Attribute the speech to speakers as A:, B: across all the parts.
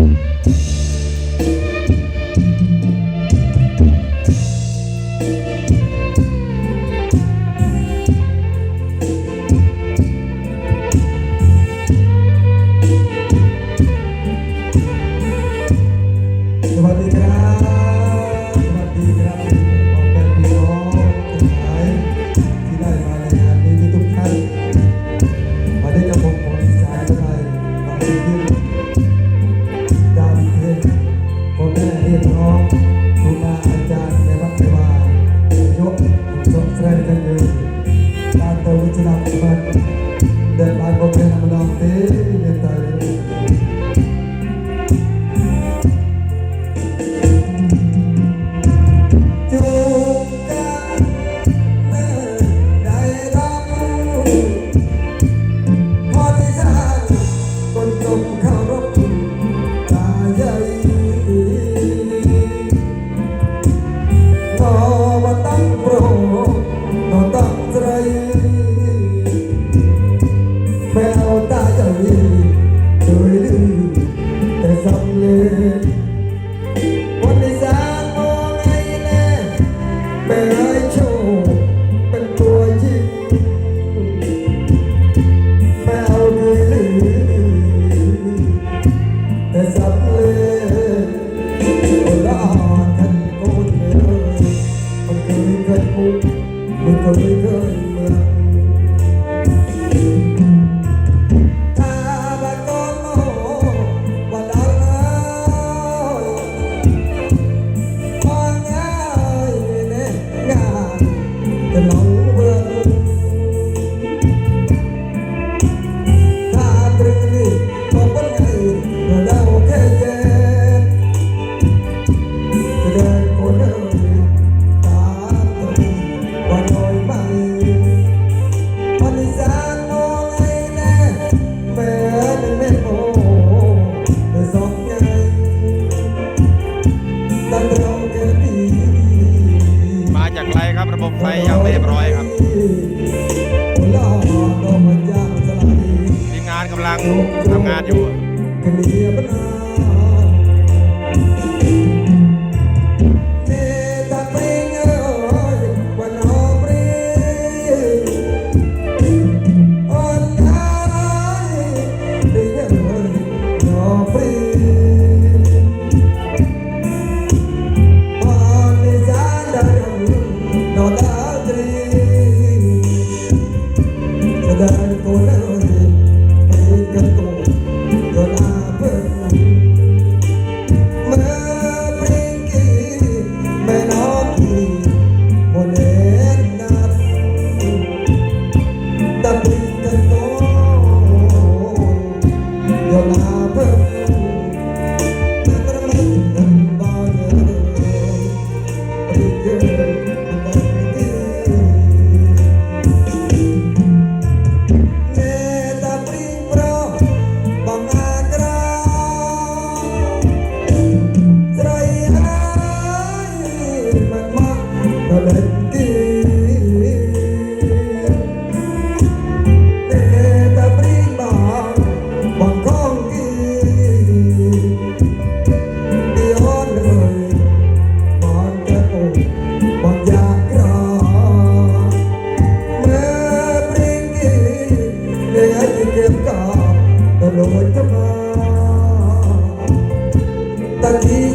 A: Thank you. กะเลียบนา aqui.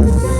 A: ใน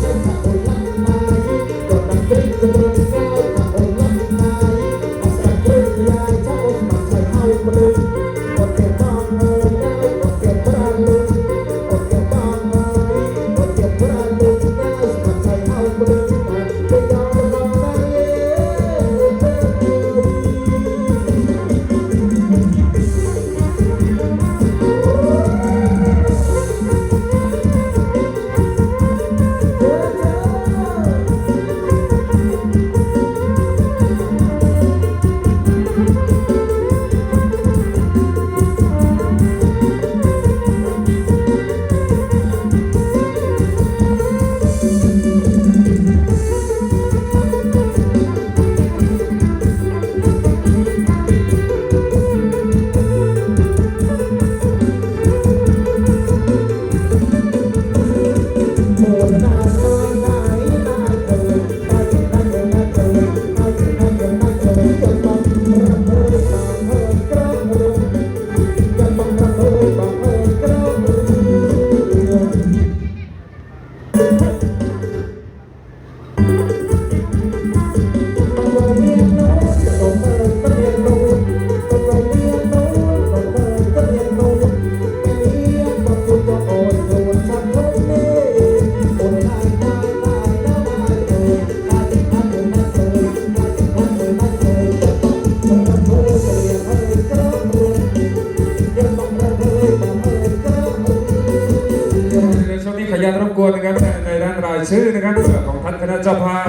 A: ชื่อนะครั
B: บ
C: ของท่านคณะเจ้าภาพ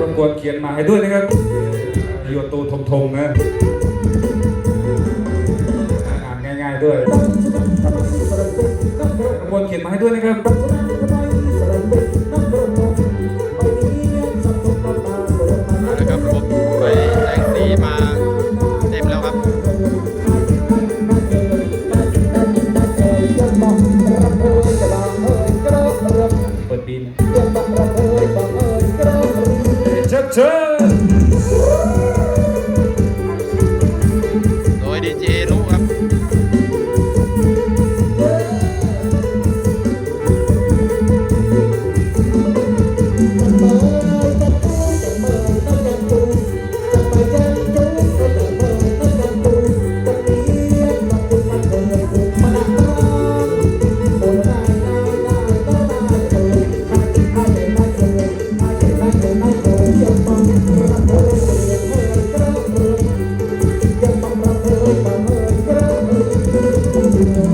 C: รบกวนเขียนมาให้ด้วยนะครับโยตูทงทงนะอ่านง่าย ๆด้วยรบกวนเขียนมาให้ด้วยนะครับ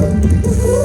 C: Thank you.